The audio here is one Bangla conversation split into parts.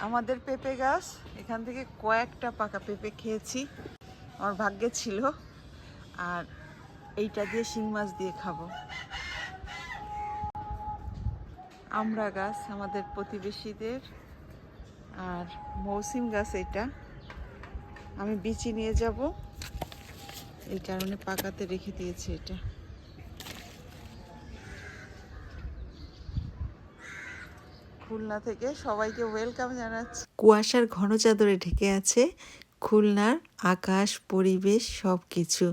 আমাদের পেঁপে গাছ, এখান থেকে কয়েকটা পাকা পেঁপে খেয়েছি। আমার ভাগ্যে ছিল। আর এইটা দিয়ে শিং মাছ দিয়ে খাব। আমরা গাছ আমাদের প্রতিবেশীদের। আর মৌসিম গাছ এটা। আমি বিচি নিয়ে যাব। এই কারণে পাকাতে রেখে দিয়েছি এটা। খুলনা থেকে সবাইকে ওয়েলকাম জানাচ্ছি। কুয়াশার ঘন চাদরে ঢেকে আছে খুলনার আকাশ, পরিবেশ সব কিছু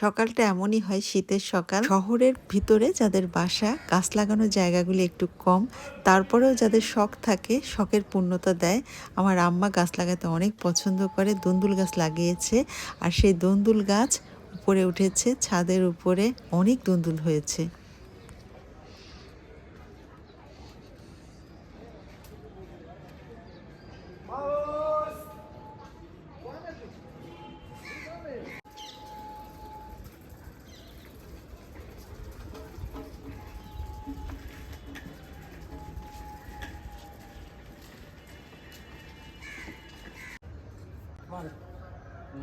সকালটা এমনই হয় শীতের সকাল। শহরের ভিতরে যাদের বাসা, গাছ লাগানোর জায়গাগুলি একটু কম, তারপরেও যাদের শখ থাকে, শখের পূর্ণতা দেয়। আমার আম্মা গাছ লাগাতে অনেক পছন্দ করে, দন্দুল গাছ লাগিয়েছে আর সেই দন্দুল গাছ উপরে উঠেছে, ছাদের উপরে অনেক দন্দুল হয়েছে।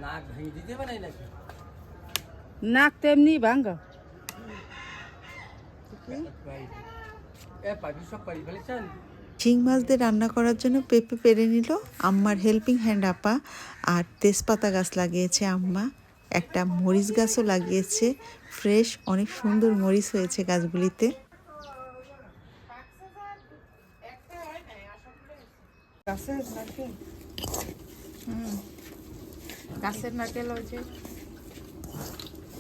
নাক ভেঙে দিতে পারে নাকি? নাক তো এমনি ভাঙ্গা। শিং মাছ দিয়ে রান্না করার জন্য পেঁপে পেরে নিল। আম্মার হেল্পিং হ্যান্ড আপা। আর তেজপাতা গাছ লাগিয়েছে আম্মা। একটা মরিচ গাছও লাগিয়েছে। ফ্রেশ অনেক সুন্দর মরিচ হয়েছে গাছগুলিতে। গাছের গাছের নারকেল ওই যে,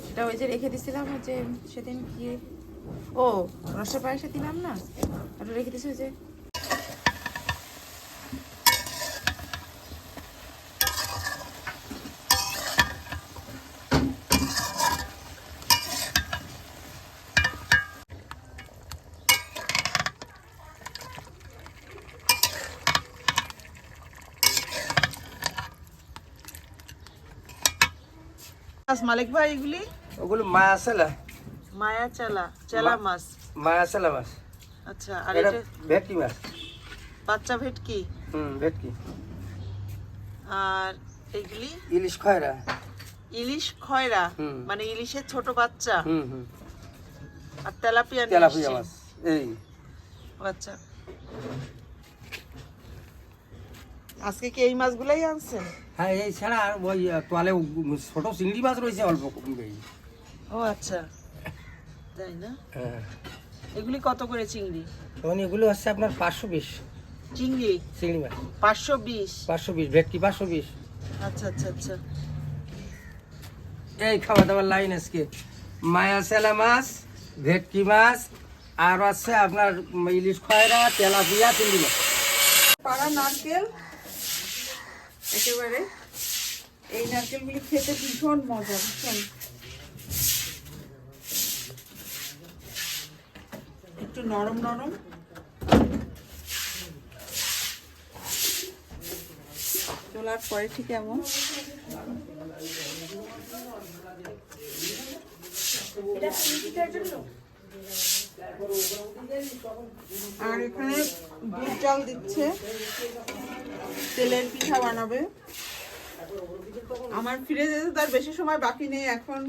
এটা ওই যে রেখে দিছিলাম ওই যে সেদিন কি ও রসের পায়েসে দিলাম না? ওটা রেখে দিছি যে মাছ মালিক ভাই এগুলি? ওগুলো মায়া সেলা মায়া চালা চালা মাছ। মায়া সেলা মাছ। আচ্ছা আর এটা ভেটকি মাছ। বাচ্চা ভেটকি? হুম ভেটকি। আর এগুলি? ইলিশ খয়রা। ইলিশ খয়রা। মানে ইলিশের ছোট বাচ্চা? হুম হুম। আর তেলাপিয়া তেলাপিয়া মাছ এই। আচ্ছা। আজকে কি এই মাছগুলাই আনছেন? হ্যাঁ এই ছাড়া আর ওই তোয়ালে ছোট চিংড়ি মাছ রয়েছে অল্প ও আচ্ছা। তাই না? হ্যাঁ। এগুলি কত করে চিংড়ি? তখন এগুলো হচ্ছে আপনার পাঁচশো বিশ। চিংড়ি? চিংড়ি মাছ। পাঁচশো বিশ? পাঁচশো বিশ ভেটকি পাঁচশো বিশ। আচ্ছা আচ্ছা আচ্ছা। এই খাওয়া দাওয়ার লাইন আজকে। মায়া সেলা মাছ ভেটকি মাছ আর আছে আপনার ইলিশ খয়রা তেলাপিয়া চিংড়ি মাছ। পাড়া নারকেল একেবারে। এই নারকেলগুলি খেতে ভীষণ মজা ভীষণ। একটু নরম নরম। তোলার পরে ঠিক এমন। আর এখানে দুধ চাল দিচ্ছে। তেলের পিঠা বানাবে। আমার ফিরে যেতে তার বেশি সময় বাকি নেই এখন।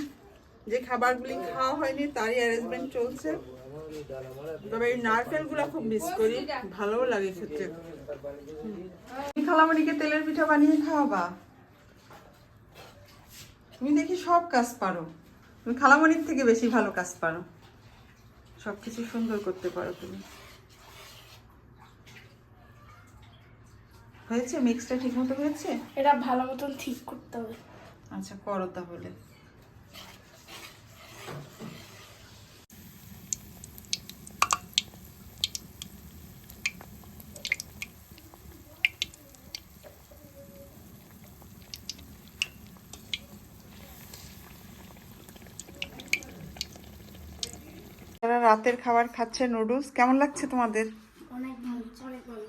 যে খাবারগুলি খাওয়া হয়নি, তারই অ্যারেঞ্জমেন্ট চলছে। তবে এই নারকেলগুলো খুব মিস করি। ভালোও লাগে খেতে। খালামণিকে তেলের পিঠা বানিয়ে খাওয়াবা। তুমি দেখি সব কাজ পারো। তুমি খালামণির থেকে বেশি ভালো কাজ পারো। সব কিছু সুন্দর করতে পারো তুমি। হয়েছে? মিক্সটা ঠিক মতো হয়েছে? এটা ভালো মতন ঠিক করতে হবে। আচ্ছা করো তাহলে। যারা রাতের খাবার খাচ্ছে নুডলস? কেমন লাগছে তোমাদের? অনেক ভালো অনেক ভালো।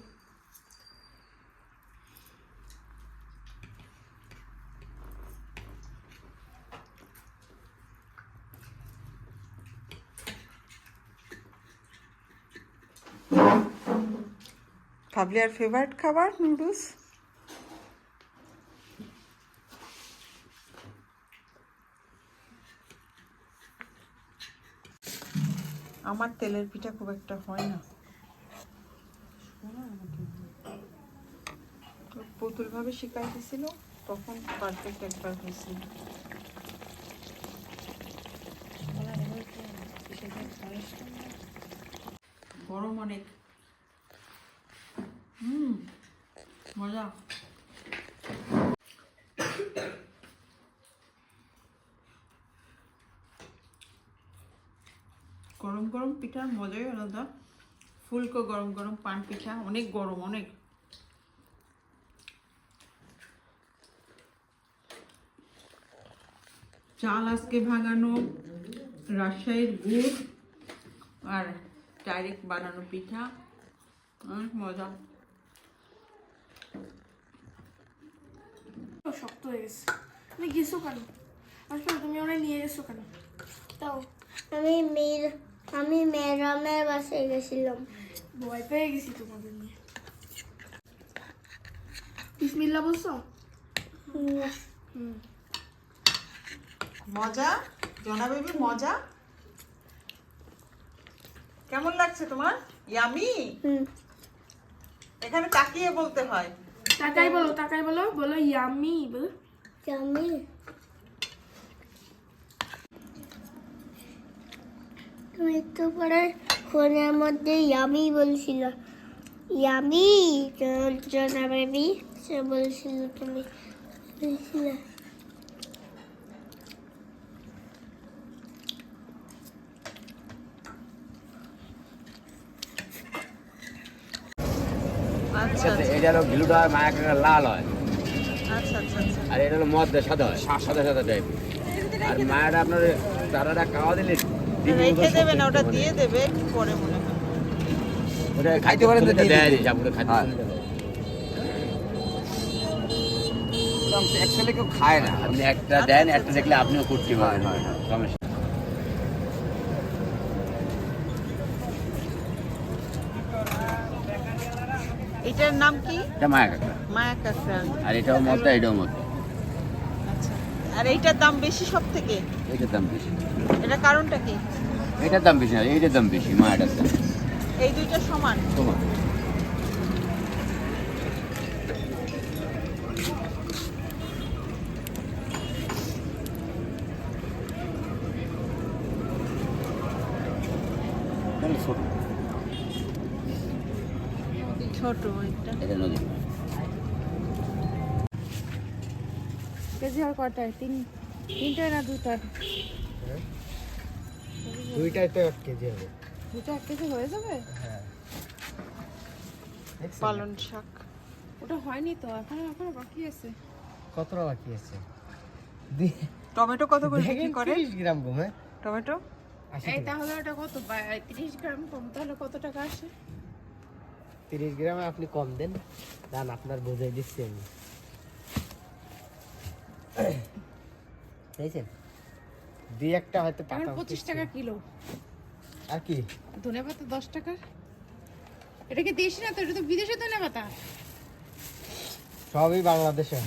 সাবলিয়ার ফেভারিট খাবার নুডলস? আমার তেলের পিঠা খুব একটা হয় না। তো পুতুল ভাবে শিখাইতেছিল, তখন পারফেক্ট একবার হয়েছিল। গরম অনেক হুম মজা গরম গরম পিঠার মজাই আলাদা। ফুলকো গরম গরম পান পিঠা অনেক গরম অনেক। চাল আজকে ভাঙানো রাজশাহীর গুড় আর ডাইরেক্ট বানানো পিঠা। অনেক মজা। ও, শক্ত হয়ে গেছে। তুমি গেছো কেন? আসলে তুমি ওরা নিয়ে গেছো কেন? তাও আমি মেয়ের আমি ম্যাডামের বাসায় গেছিলাম। ভয় পেয়ে গেছি তোমাদের নিয়ে। বিসমিল্লা বলছো? মজা? জনা বেবি মজা? কেমন লাগছে তোমার? ইয়ামি হুম। এখানে তাকিয়ে বলতে হয়। তাকাই বলো তাকাই বলো বলো ইয়ামি বলো। একটু পরে ফোনের মধ্যে ইয়ামি বলছিল। ইয়ামি? জনা বেবি সে বলছিল তুমি বলছিলে। আচ্ছা এটা হলো ঘিলুটা মায়া কাকা লাল হয়। আচ্ছা আচ্ছা আর এটা হলো মদ সাদা হয় সাদা সাদা টাইপ আর মায়াটা আপনার তারাটা খাওয়া দিলে রেখে দেবে না ওটা দিয়ে দেবে একটু পরে মনে হয়। ওটা খাইতে পারেন তো দিয়ে দেয় যাব খাইতে হ্যাঁ। পারেন তো দেয়। অ্যাকচুয়ালি কেউ খায় না। আপনি একটা দেন একটা দেখলে আপনিও করতে পারেন। হয়, হয়। সমস্যা এটার নাম কি? এটা মায়া কাকা মায়া কাঁকড়া। আর এটাও এটাও আচ্ছা। আর এইটার দাম বেশি সব থেকে এটার দাম বেশি। এটা কারণটা কি? এটার দাম বেশি না এইটার দাম বেশি মায়াটার দাম। এই দুইটা সমান? তোমার ছোট। ছোট এটা এটা নদী কেজি আর কটায় তিন তিনটায় না দুটায় দুইটাই তো এক কেজি হবে। দুটো এক কেজি হয়ে যাবে? পালন শাক। ওটা হয়নি তো এখনও এখনও বাকি আছে। কতটা বাকি আছে? টমেটো কত করে বিক্রি করে? গ্রাম কমে টমেটো? এই তাহলে ওটা কত? বা- তিরিশ গ্রাম কম তাহলে কত টাকা আসে? তিরিশ গ্রামে আপনি কম দেন। দান আপনার বোঝাই দিচ্ছি আমি। বুঝেছেন দুই একটা হয়তো পাতা পঁচিশ টাকা কিলো। আর কি? ধনে পাতা দশ টাকা। এটা কি দেশি না তো? এটা তো বিদেশে ধনে পাতা। সবই বাংলাদেশে।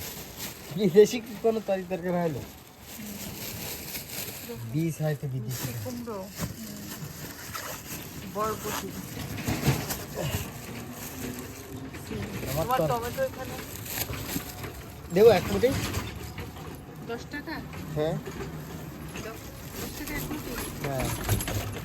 বিদেশি কি কোনো তরি তরকারি না বীজ হয়তো বিদেশি। কুমড়ো। বরবটি। আমার টমেটো এখানে? দেবো এক মুঠি। দশ টাকা? হ্যাঁ। দশ টাকা হ্যাঁ।